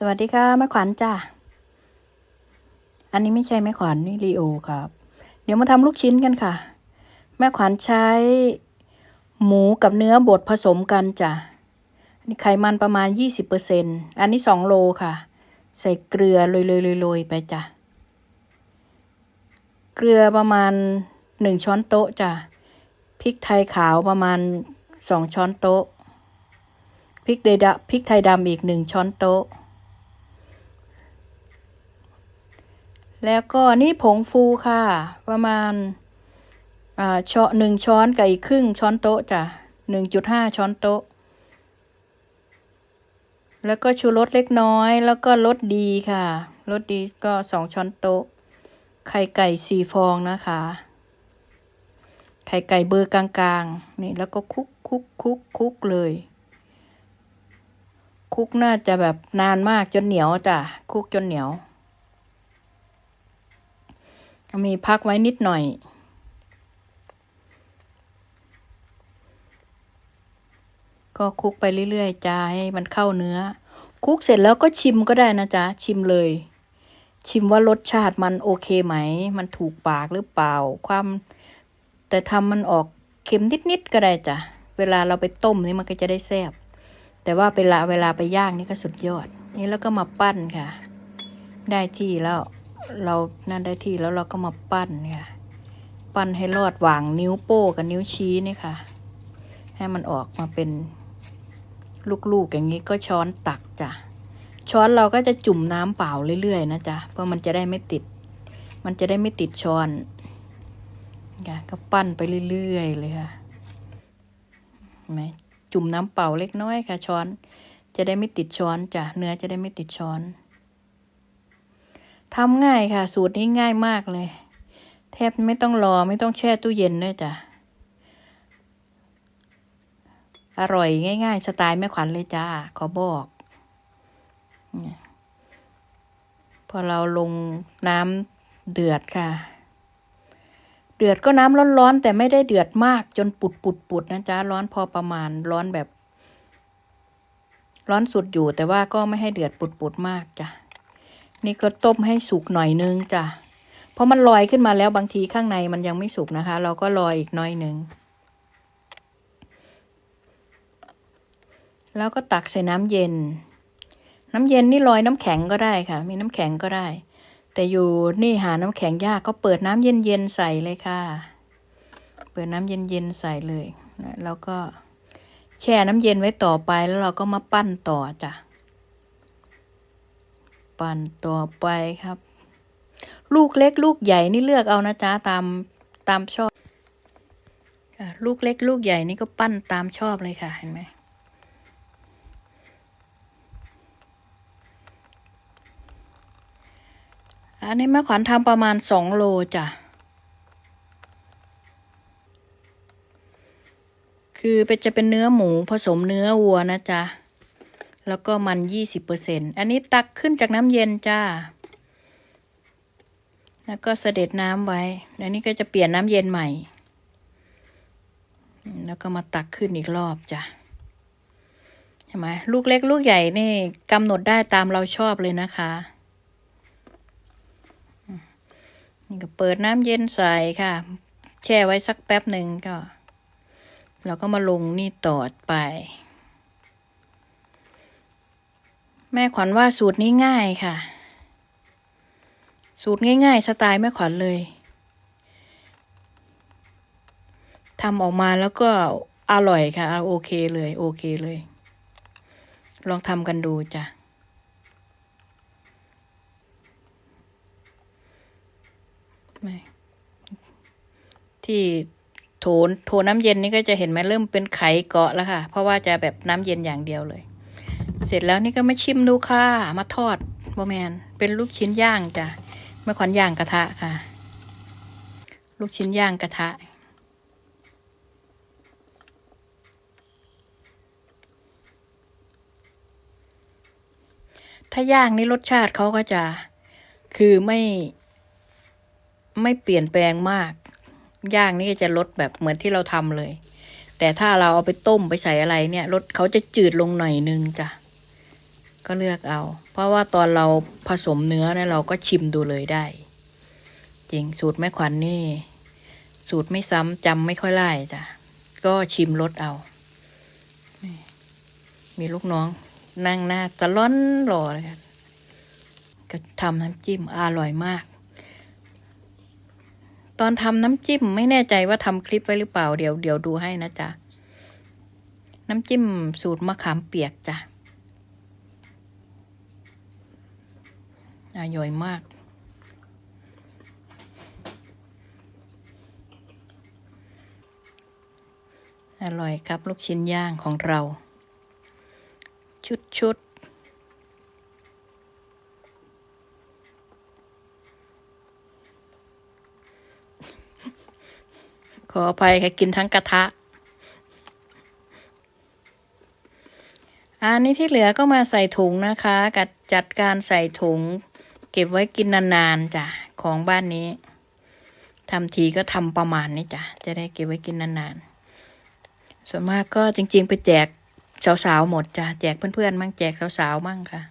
สวัสดีค่ะแม่ขวัญจ้าอันนี้ไม่ใช่แม่ขวัญนี่ลีโอครับ เดี๋ยวมาทำลูกชิ้นกันค่ะ แม่ขวัญใช้หมูกับเนื้อบดผสมกันจ้ะนนี้ไขมันประมาณยี่สิบเปอร์เซ็นอันนี้สองโลค่ะ ใส่เกลือโรยๆๆๆไปจ้ะ เกลือประมาณหนึ่งช้อนโต๊ะจ้ะ พริกไทยขาวประมาณสองช้อนโต๊ะ พริกเดดะพริกไทยดำอีกหนึ่งช้อนโต๊ะ แล้วก็นี่ผงฟูค่ะ ประมาณอ่าช้อนหนึ่งช้อนกับอีกครึ่งช้อนโต๊ะจ้ะหนึ่งจุดห้าช้อนโต๊ะ แล้วก็ชูรสเล็กน้อย แล้วก็รสดีค่ะรสดีก็สองช้อนโต๊ะ ไข่ไก่สี่ฟองนะคะ ไข่ไก่เบอร์กลางๆ นี่แล้วก็คลุกคลุกคลุกคลุกเลยคลุกน่าจะแบบนานมากจนเหนียวจ้ะคลุกจนเหนียว มีพักไว้นิดหน่อย ก็คลุกไปเรื่อยๆจ้าให้มันเข้าเนื้อคลุกเสร็จแล้วก็ชิมก็ได้นะจ๊ะ ชิมเลย ชิมว่ารสชาติมันโอเคไหม มันถูกปากหรือเปล่า ความ แต่ทำมันออกเค็มนิดๆก็ได้จ้ะ เวลาเราไปต้มนี่มันก็จะได้แซ่บแต่ว่าเวลาเวลาไปย่างนี่ก็สุดยอด นี่แล้วก็มาปั้นค่ะ ได้ที่แล้ว เรานั่นได้ที่แล้วเราก็มาปั้นค่ะปั้นให้รอดหว่างนิ้วโป้กับนิ้วชี้นี่ค่ะ ให้มันออกมาเป็นลูกๆอย่างนี้ก็ช้อนตักจ้ะช้อนเราก็จะจุ่มน้ำเปล่าเรื่อยๆนะจ๊ะเพราะมันจะได้ไม่ติด มันจะได้ไม่ติดช้อนค่ะก็ปั้นไปเรื่อยๆเลยค่ะเห็นไหมจุ่มน้ำเปล่าเล็กน้อยค่ะ ช้อน จะได้ไม่ติดช้อนจ้ะเนื้อจะได้ไม่ติดช้อน ทำง่ายค่ะ สูตรนี้ง่ายมากเลย แทบไม่ต้องรอไม่ต้องแช่ตู้เย็นด้วยจ้ะ อร่อยง่าย ๆ สไตล์แม่ขวัญเลยจ้า ขอบอก พอเราลงน้ำเดือดค่ะ เดือดก็น้ำร้อนๆ แต่ไม่ได้เดือดมากจนปุดปุดปุดๆนะจ๊ะ ร้อนพอประมาณร้อนแบบ ร้อนสุดอยู่แต่ว่าก็ไม่ให้เดือดปุดปุดๆมากจ้ะ นี่ก็ต้มให้สุกหน่อยนึงจ้ะ เพราะมันลอยขึ้นมาแล้วบางทีข้างในมันยังไม่สุกนะคะ เราก็รอยอีกน้อยหนึ่งแล้วก็ตักใส่น้ำเย็น น้ำเย็นนี่ลอยน้ำแข็งก็ได้ค่ะ มีน้ำแข็งก็ได้ แต่อยู่นี่หาน้ำแข็งยากก็เปิดน้ำเย็นๆใส่เลยค่ะ เปิดน้ำเย็นๆใส่เลย แล้วก็แช่น้ำเย็นไว้ต่อไปแล้วเราก็มาปั้นต่อจ้ะ ปั่นต่อไปครับ ลูกเล็กลูกใหญ่นี่เลือกเอานะจ๊ะตามตามชอบลูกเล็กลูกใหญ่นี่ก็ปั้นตามชอบเลยค่ะ เห็นไหมอันนี้แม่ขวัญทำประมาณสองโลจ้ะ คือเป็นจะเป็นเนื้อหมูผสมเนื้อวัวนะจ๊ะ แล้วก็มันยี่สิบเปอร์เซ็นอันนี้ตักขึ้นจากน้ำเย็นจ้า แล้วก็เสด็จน้ำไว้อันนี้ก็จะเปลี่ยนน้ำเย็นใหม่ แล้วก็มาตักขึ้นอีกรอบจ้ะใช่ไหมลูกเล็กลูกใหญ่นี่กำหนดได้ตามเราชอบเลยนะคะ นี่ก็เปิดน้ำเย็นใส่ค่ะ แช่ไว้สักแป๊บหนึ่งก็ เราก็มาลงนี่ต่อไป แม่ขวัญว่าสูตรนี้ง่ายค่ะ สูตรง่ายๆ สไตล์แม่ขวัญเลยทำออกมาแล้วก็อร่อยค่ะโอเคเลยโอเคเลย ลองทำกันดูจ้ะไม่ที่โถนโถน้ำเย็นนี่ก็จะเห็นไหมเริ่มเป็นไขเกาะแล้วค่ะ เพราะว่าจะแบบน้ำเย็นอย่างเดียวเลย เสร็จแล้วนี่ก็มาชิมดูค่ะ มาทอดบะแมนเป็นลูกชิ้นย่างจ้ะม่ขวัญย่างกระทะค่ะ ลูกชิ้นย่างกระทะ ถ้าย่างนี่รสชาติเขาก็จะ คือไม่ไม่เปลี่ยนแปลงมาก ย่างนี่จะรสแบบเหมือนที่เราทำเลย แต่ถ้าเราเอาไปต้มไปใส่อะไรเนี่ยรสเขาจะจืดลงหน่อยนึงจ้ะ ก็เลือกเอา เพราะว่าตอนเราผสมเนื้อเนี่ยเราก็ชิมดูเลยได้ จริงสูตรแม่ขวัญนนี่ สูตรไม่ซ้ำจำไม่ค่อยไล่จ้ะก็ชิมรสเอา มีลูกน้องนั่งหน้าตะล้อนรอเลยก็ทำน้ำจิ้มอร่อยมาก ตอนทำน้ำจิ้มไม่แน่ใจว่าทำคลิปไว้หรือเปล่าเดี๋ยวเดี๋ยวดูให้นะจ๊ะ น้ำจิ้มสูตรมะขามเปียกจ้ะ อร่อยมาก อร่อยครับลูกชิ้นย่างของเรา ชุดชุดขออภัยค่ะกินทั้งกระทะ อันนี้ที่เหลือก็มาใส่ถุงนะคะ กัดจัดการใส่ถุง ก็บไว้กินนานๆจ้ะของบ้านนี้ทำทีก็ทำประมาณนี้จ้ะจะได้เก็บไว้กินนานๆส่วนมากก็จริง ๆ ไปแจกสาวๆหมดจ้ะแจกเพื่อนๆมั่งแจกสาวๆมั่งค่ะ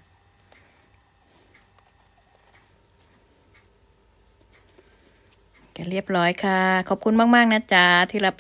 ก็เรียบร้อยค่ะ ขอบคุณมาก ๆ นะจ๊ะที่รับ